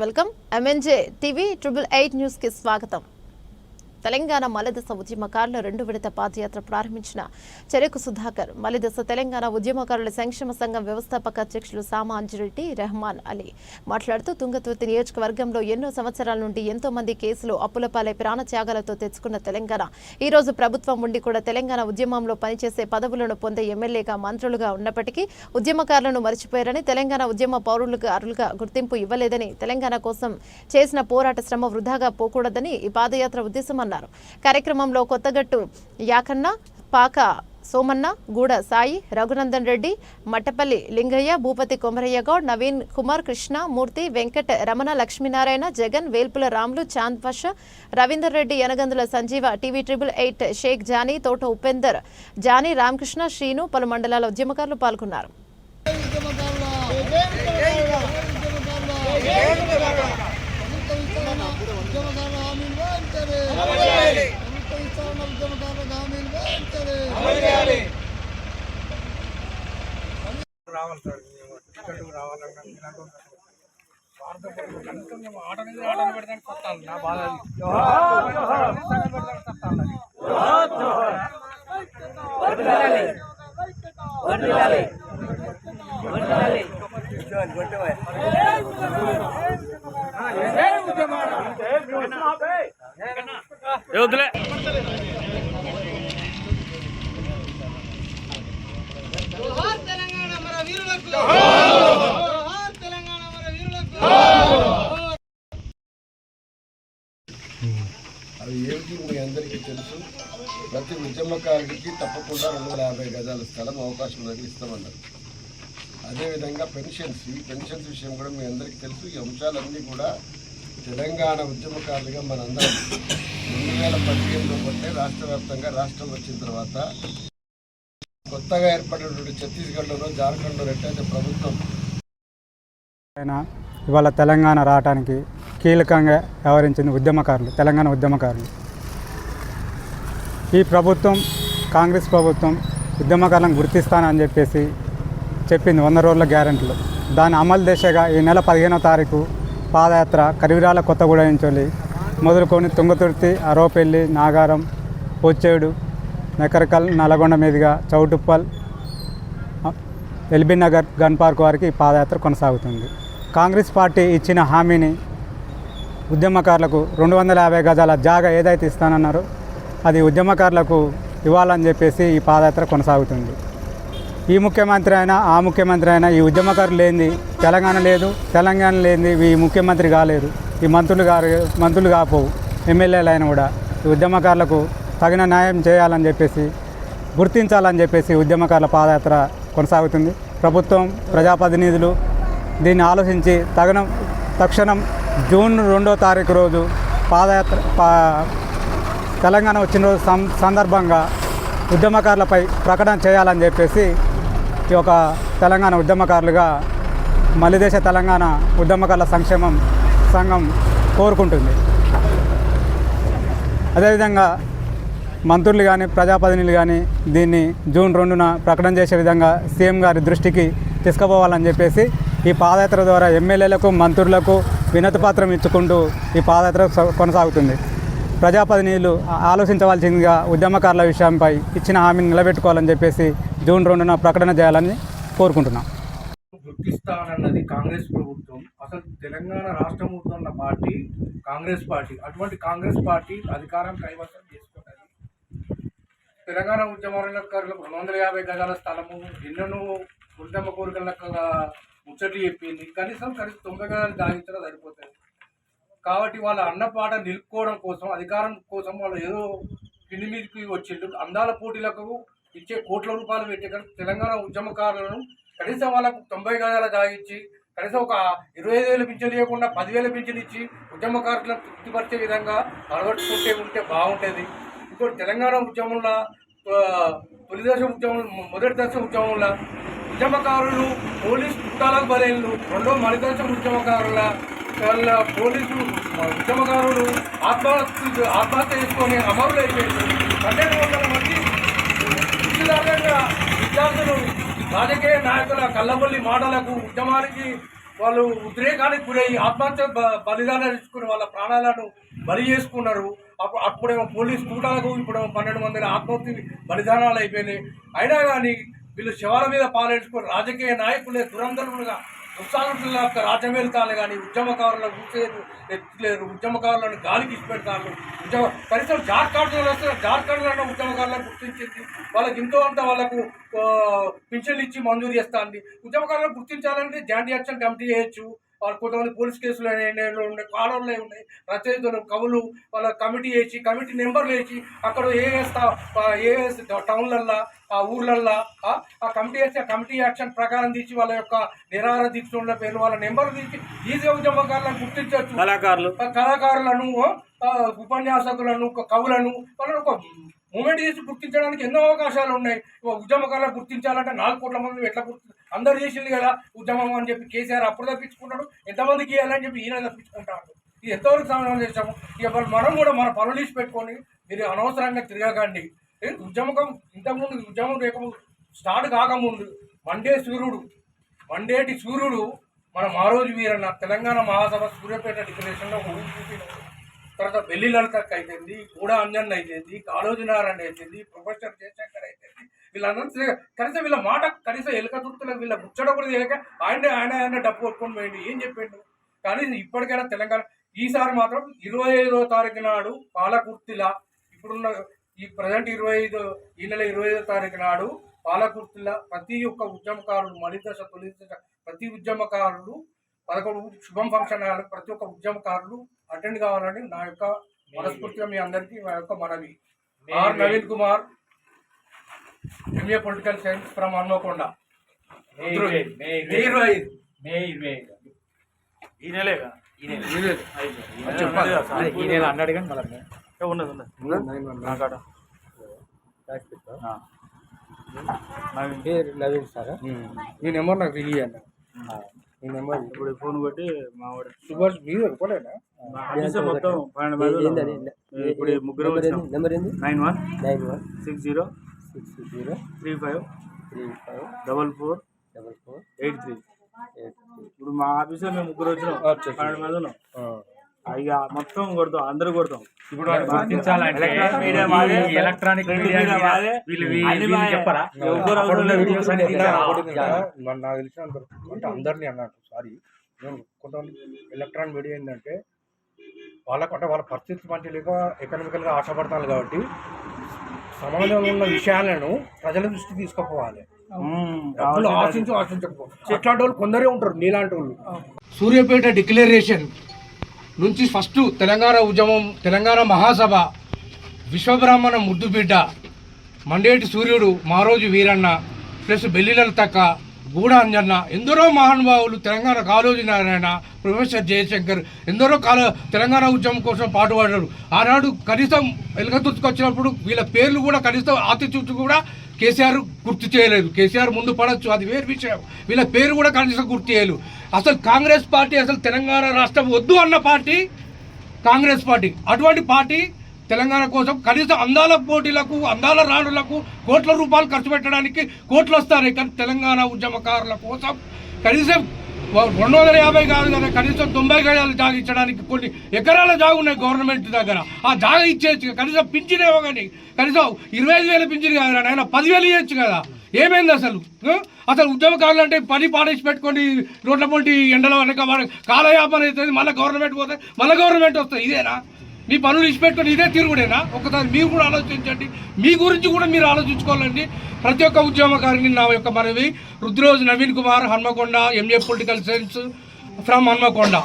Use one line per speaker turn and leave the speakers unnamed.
Welcome. MNJ TV triple eight న్యూస్కి స్వాగతం. తెలంగాణ మలదశ ఉద్యమకారుల రెండు విడత పాదయాత్ర ప్రారంభించిన చెరకు సుధాకర్ మలదశ తెలంగాణ ఉద్యమకారుల సంక్షేమ సంఘం వ్యవస్థాపక అధ్యక్షులు సామా అంజిరెడ్డి రెహమాన్ అలీ మాట్లాడుతూ తుంగతుర్తి నియోజకవర్గంలో ఎన్నో సంవత్సరాల నుండి ఎంతో మంది కేసులు అప్పులపాలై ప్రాణత్యాగాలతో తెచ్చుకున్న తెలంగాణ. ఈ రోజు ప్రభుత్వం ఉండి కూడా తెలంగాణ ఉద్యమంలో పనిచేసే పదవులను పొందే ఎమ్మెల్యేగా మంత్రులుగా ఉన్నప్పటికీ ఉద్యమకారులను మరిచిపోయారని తెలంగాణ ఉద్యమ పౌరులుగా అరులుగా గుర్తింపు ఇవ్వలేదని తెలంగాణ కోసం చేసిన పోరాట శ్రమ వృధాగా పోకూడదని ఈ పాదయాత్ర ఉద్దేశం పాల్గొన్నారు కార్యక్రమంలో Kothagattu Yakanna Paka Somanna Guda Sai Raghunandan Reddy Mattapalli Lingaiah Bhupathi Komaraiah Goud Naveen Kumar Krishna Murthy Venkata Ramana Lakshminarayana Jagan Velpula Ramulu Chand Pasha Ravinder Reddy Yanagandula Sanjeeva TV triple eight Sheikh Jani Thota Upender Jani Ramakrishna Srinu పలు మండలాల ఉద్యమకారులు పాల్గొన్నారు
రావాలి sir మేము ticket రావాలన్నా. కనుక మేము ఆట మీద ఆటను పెడతానికి కొట్టాలి. నా బాధ పెడతానికి కొట్టాలి అది.
జోహార్ తెలంగాణ మన వీరులకు జోహార్ తెలంగాణ మన వీరులకు
అవి ఏమిటి మీ అందరికీ తెలుసు? ప్రతి ఉద్యమకారుడికి తప్పకుండా రెండు వందల యాభై గజాల స్థలం అవకాశం ఉన్నది ఇస్తామన్నారు. అదేవిధంగా పెన్షన్స్ ఈ పెన్షన్స్ విషయం కూడా మీ అందరికీ తెలుసు. ఈ అంశాలన్నీ కూడా తెలంగాణ ఉద్యమకారులుగా మనందరం రెండు వేల పదిహేనులో బట్టే రాష్ట్ర వ్యాప్తంగా రాష్ట్రం వచ్చిన తర్వాత కొత్తగా ఏర్పడినటువంటి ఛత్తీస్గఢ్లోనో జార్ఖండ్లో ఎట్టయితే ప్రభుత్వం
ఇవాళ తెలంగాణ రావడానికి కీలకంగా వ్యవహరించింది ఉద్యమకారులు తెలంగాణ ఉద్యమకారులు. ఈ ప్రభుత్వం కాంగ్రెస్ ప్రభుత్వం ఉద్యమకారులను గుర్తిస్తానని చెప్పేసి చెప్పింది వంద రోజుల గ్యారెంటీలు. దాని అమలు దిశగా ఈ నెల పదిహేనో తారీఖు పాదయాత్ర కరివిరాల కొత్తగూడ నుంచి మొదలుకొని తుంగతుర్తి అరోపెల్లి నాగారం పోచేడు నెకరకల్ నల్గొండ మీదుగా Choutuppal LB Nagar gun park వారికి ఈ పాదయాత్ర కొనసాగుతుంది. కాంగ్రెస్ పార్టీ ఇచ్చిన హామీని ఉద్యమకారులకు రెండు వందల యాభై గజాల జాగా ఏదైతే ఇస్తానన్నారో అది ఉద్యమకారులకు ఇవ్వాలని చెప్పేసి ఈ పాదయాత్ర కొనసాగుతుంది. ఈ ముఖ్యమంత్రి అయినా ఆ ముఖ్యమంత్రి అయినా ఈ ఉద్యమకారులు లేనిది తెలంగాణ లేదు తెలంగాణ లేనిది ఈ ముఖ్యమంత్రి కాలేదు ఈ మంత్రులు గారు మంత్రులు కాపోవు ఎమ్మెల్యేలు అయినా కూడా ఈ ఉద్యమకారులకు తగిన న్యాయం చేయాలని చెప్పేసి గుర్తించాలని చెప్పేసి ఉద్యమకారుల పాదయాత్ర కొనసాగుతుంది. ప్రభుత్వం ప్రజాప్రతినిధులు దీన్ని ఆలోచించి తగిన తక్షణం జూన్ రెండో తారీఖు రోజు పాదయాత్ర పా తెలంగాణ వచ్చిన రోజు సందర్భంగా ఉద్యమకారులపై ప్రకటన చేయాలని చెప్పేసి ఈ యొక్క తెలంగాణ ఉద్యమకారులుగా మలిదేశ తెలంగాణ ఉద్యమకారుల సంక్షేమం సంఘం కోరుకుంటుంది. అదేవిధంగా మంత్రులు కానీ ప్రజాప్రతినిధులు కానీ దీన్ని జూన్ రెండున ప్రకటన చేసే విధంగా సీఎం గారి దృష్టికి తీసుకుపోవాలని చెప్పేసి ఈ పాదయాత్ర ద్వారా ఎమ్మెల్యేలకు మంత్రులకు వినతి పత్రం ఇచ్చుకుంటూ ఈ పాదయాత్ర కొనసాగుతుంది. ప్రజాప్రతినిధులు ఆలోచించవలసిందిగా ఉద్యమకారుల విషయంపై ఇచ్చిన హామీని నిలబెట్టుకోవాలని చెప్పేసి జూన్ రెండున ప్రకటన చేయాలని కోరుకుంటున్నాం.
గుర్తిస్తానన్నది కాంగ్రెస్ ప్రభుత్వం. అసలు తెలంగాణ రాష్ట్రం ఉన్న పార్టీ కాంగ్రెస్ పార్టీ అటువంటి కాంగ్రెస్ పార్టీ అధికారం కైవసం చేసుకున్నది. తెలంగాణ ఉద్యమకారులకు రెండు వందల యాభై గజాల స్థలము ఎన్నెన్నో ఉద్యమ కోరికలకు ముచ్చట్లు చెప్పింది. కనీసం కనీసం తొంభై గజాలు దాగించడం సరిపోతుంది కాబట్టి వాళ్ళ అన్నపాట నిలుపుకోవడం కోసం అధికారం కోసం వాళ్ళు ఏదో కింది మీదకి వచ్చిండు అందాల పోటీలకు ఇచ్చే కోట్ల రూపాయలు పెట్టే కనుక తెలంగాణ ఉద్యమకారులను కనీసం వాళ్ళకు తొంభై గజాల దాగించి కనీసం ఒక ఇరవై ఐదు వేలు పింఛన్ ఇవ్వకుండా పదివేల పింఛన్ ఇచ్చి ఉద్యమకారులను తృప్తిపరిచే విధంగా అలవట్టుకుంటే ఉంటే బాగుంటుంది ఇంకోటి తెలంగాణ ఉద్యమంలో తొలి దశ ఉద్యమం మొదటి దశ ఉద్యమంలో ఉద్యమకారులు పోలీస్ కుట్టాలకు బలైనలు రెండో మరిదశ ఉద్యమకారుల వాళ్ళ పోలీసు ఉద్యమకారులు ఆత్మహత్య ఆత్మహత్య చేసుకొని అమరులు అయిపోయారు పన్నెండు వందల మంది విద్యార్థులు రాజకీయ నాయకుల కళ్ళబొల్లి మాటలకు ఉద్యమానికి వాళ్ళు ఉద్రేకానికి గురయ్యి ఆత్మహత్య బ- బలిదానాలు ఇచ్చుకుని వాళ్ళ ప్రాణాలను బలి చేసుకున్నారు. అప్పుడు అప్పుడేమో పోలీస్ కూటాలకు ఇప్పుడేమో పన్నెండు మంది ఆత్మహత్య బలిదానాలు అయిపోయినాయి. అయినా కానీ వీళ్ళు శవాల మీద పాలేసుకొని రాజకీయ నాయకులే దురంధరులుగా ఉత్సాహుల యొక్క రాజమేలుతాలు కానీ ఉద్యమకారులను ఊసేరు ఎత్తులేరు. ఉద్యమకారులను గాలికి ఇచ్చిపెడతారు ఉద్యమ కనీసం జార్ఖండ్లో వస్తే జార్ఖండ్లో ఉద్యమకారులను గుర్తించింది. వాళ్ళకి ఎంతో అంత వాళ్ళకు పింఛన్లు ఇచ్చి మంజూరు చేస్తుంది. ఉద్యమకారులను గుర్తించాలంటే జాయింట్ యాక్షన్ కమిటీ చేయొచ్చు. వాళ్ళు కొంతమంది పోలీస్ కేసులు ఉన్నాయి కాలంలో ఉన్నాయి రచయితలు కవులు వాళ్ళ కమిటీ వేసి కమిటీ నెంబర్లు వేసి అక్కడ ఏ ఏ టౌన్లల్లో ఆ ఊర్లల్లో ఆ కమిటీ వేసి ఆ కమిటీ యాక్షన్ ప్రకారం తీసి వాళ్ళ యొక్క నిరాహార దీక్షల పేర్లు వాళ్ళ నెంబర్లు తీసి ఈజీ ఉద్యమకారులను గుర్తించవచ్చు.
కళాకారులు.
ఆ కళాకారులను ఉపన్యాసకులను ఒక కవులను వాళ్ళని ఒక మూమెంట్ చేసి గుర్తించడానికి ఎన్నో అవకాశాలు ఉన్నాయి. ఉద్యమకారులు గుర్తించాలంటే నాలుగు కోట్ల మంది ఎట్లా గుర్తి? అందరు చేసింది కదా ఉద్యమం అని చెప్పి కేసీఆర్ అప్పుడు తప్పించుకున్నాడు. ఎంతమందికి ఇవ్వాలని చెప్పి ఈయన తప్పించుకుంటాడు. ఇది ఎంతవరకు సమయం చేశాము? ఇక మనం కూడా మన పనులు తీసి పెట్టుకొని మీరు అనవసరంగా తిరగకండి. ఏ, ఉద్యమకం ఇంతకుముందు ఉద్యమం లేకముందు స్టార్ట్ కాకముందు మండే సూర్యుడు మండేటి సూర్యుడు మన మారోజు వీరన్న తెలంగాణ మహాసభ సూర్యాపేట డిక్లరేషన్లో ఊరు చూపినాడు తర్వాత బెల్లి లలితక్క అయిపోయింది కూడా అంజన్ అయిపోయింది కాళోజీ నారాయణ అయిపోయింది ప్రొఫెసర్ జయశంకర్ అయిపోయింది. వీళ్ళందరూ కనీసం వీళ్ళ మాట కనీసం ఎలుక తుర్తులకు వీళ్ళ ముచ్చట కూడా తెలియక ఆయన ఆయన ఆయన డబ్బు కొట్టుకొని పోయింది ఏం చెప్పిండు? కానీ ఇప్పటికైనా తెలంగాణ ఈసారి మాత్రం ఇరవై ఐదో తారీఖు నాడు పాలకుర్తిలా ఇప్పుడున్న ఈ ప్రజెంట్ ఇరవై ఐదు ఈ నెల ఇరవై ఐదో తారీఖు నాడు పాలకుర్తిలా ప్రతి ఒక్క ఉద్యమకారులు మలి దశ తొలి దశ ప్రతి ఉద్యమకారులు పదకొండు శుభం ఫంక్షన్ ప్రతి ఒక్క ఉద్యమకారులు అటెండ్ కావాలని నా యొక్క మనస్ఫూర్తిగా మీ అందరికీ మా యొక్క మనవి. R Naveen Kumar MA political science from Hanmakonda.
నెల అన్నాడు కానీ మళ్ళీ ఉన్నది ఉన్నది. నా. నవీన్
సార్?
మీ నెంబర్ నాకు తెలియదు మీ నెంబర్
ఇప్పుడు ఫోన్ కొట్టి మా
సుభాష్ మీరు
ఆఫీస్ మొత్తం పన్నెండు మంది. ఇప్పుడు ఈ ముగ్గురు
నెంబర్ ఏంది?
Nine one
nine one.
Six zero
six zero.
Three five
three five.
Double four
double four.
Eight three
eight three.
ఇప్పుడు మా ఆఫీస్లో మేము ముగ్గురు వచ్చినాం. పన్నెండు మంది ఉన్నాం. ఇక మొత్తం కొడతాం అందరూ కొడతాం.
ఇప్పుడు గుర్తించాలంటే
ఎలక్ట్రానిక్ మీడియా.
చెప్పరా? వీడియోస్
నాకు తెలిసినంత వరకు అంటే అందరినీ అన్నట్టు సారీ. నేను కొంతమంది ఎలక్ట్రానిక్ మీడియా ఏంటంటే వాళ్ళకు అంటే వాళ్ళ పరిస్థితి మంచి లేక ఎకనామికల్గా ఆశపడతారు కాబట్టి సమాజంలో ఉన్న విషయాలను ప్రజల దృష్టికి తీసుకుపోవాలి. ఆశించు ఆశించకపో. ఇట్లాంటి వాళ్ళు కొందరే ఉంటారు నీలాంటి వాళ్ళు. సూర్యాపేట డిక్లరేషన్ నుంచి ఫస్ట్ తెలంగాణ ఉద్యమం తెలంగాణ మహాసభ విశ్వబ్రాహ్మణ ముద్దుబిడ్డ మండేటి సూర్యుడు మారోజు వీరన్న ప్లస్ బెల్లిలల తక్క గూడ అంజన్న ఎందరో మహానుభావులు తెలంగాణ కాళోజీ నారాయణ ప్రొఫెసర్ జయశంకర్ ఎందరో కాల తెలంగాణ ఉద్యమం కోసం పాటుపడ్డారు. ఆనాడు కనీసం ఎలుగతుర్చుకొచ్చినప్పుడు వీళ్ళ పేర్లు కూడా కనీసం ఆతి చుట్టూ కూడా కేసీఆర్ గుర్తు చేయలేదు. కేసీఆర్ ముందు పడవచ్చు అది వేరు విషయం. వీళ్ళ పేరు కూడా కనీసం గుర్తు చేయలేదు. అసలు కాంగ్రెస్ పార్టీ అసలు తెలంగాణ రాష్ట్రం వద్దు అన్న పార్టీ కాంగ్రెస్ పార్టీ. అటువంటి పార్టీ తెలంగాణ కోసం కనీసం అందాల పోటీలకు అందాల రాణులకు కోట్ల రూపాయలు ఖర్చు పెట్టడానికి కోట్లు వస్తాయి కానీ తెలంగాణ ఉద్యమకారుల కోసం కనీసం రెండు వందల యాభై కాదు కదా కనీసం తొంభై గజాలు జాగ ఇచ్చడానికి కొన్ని ఎకరాల జాగు ఉన్నాయి గవర్నమెంట్ దగ్గర. ఆ జాగా ఇచ్చేయచ్చు కనీసం పింఛనేమో కానీ కనీసం ఇరవై ఐదు వేల పింఛన్ కాదురా ఆయన పదివేలు ఇవ్వచ్చు కదా. ఏమైంది అసలు? అసలు ఉద్యోగకారులు అంటే పని పాడేసి పెట్టుకొని రోడ్ల పొంటి ఎండలో వెనక కాలయాపన అవుతుంది మళ్ళీ గవర్నమెంట్ పోతే మళ్ళీ గవర్నమెంట్ వస్తుంది ఇదేనా? మీ పనులు ఇచ్చిపెట్టుకొని ఇదే తిరుగుడేనా? ఒకసారి మీరు కూడా ఆలోచించండి. మీ గురించి కూడా మీరు ఆలోచించుకోవాలండి. ప్రతి ఒక్క ఉద్యమకారిని నా యొక్క మనవి. Rudroju Naveen Kumar Hanmakonda MA political science from Hanmakonda.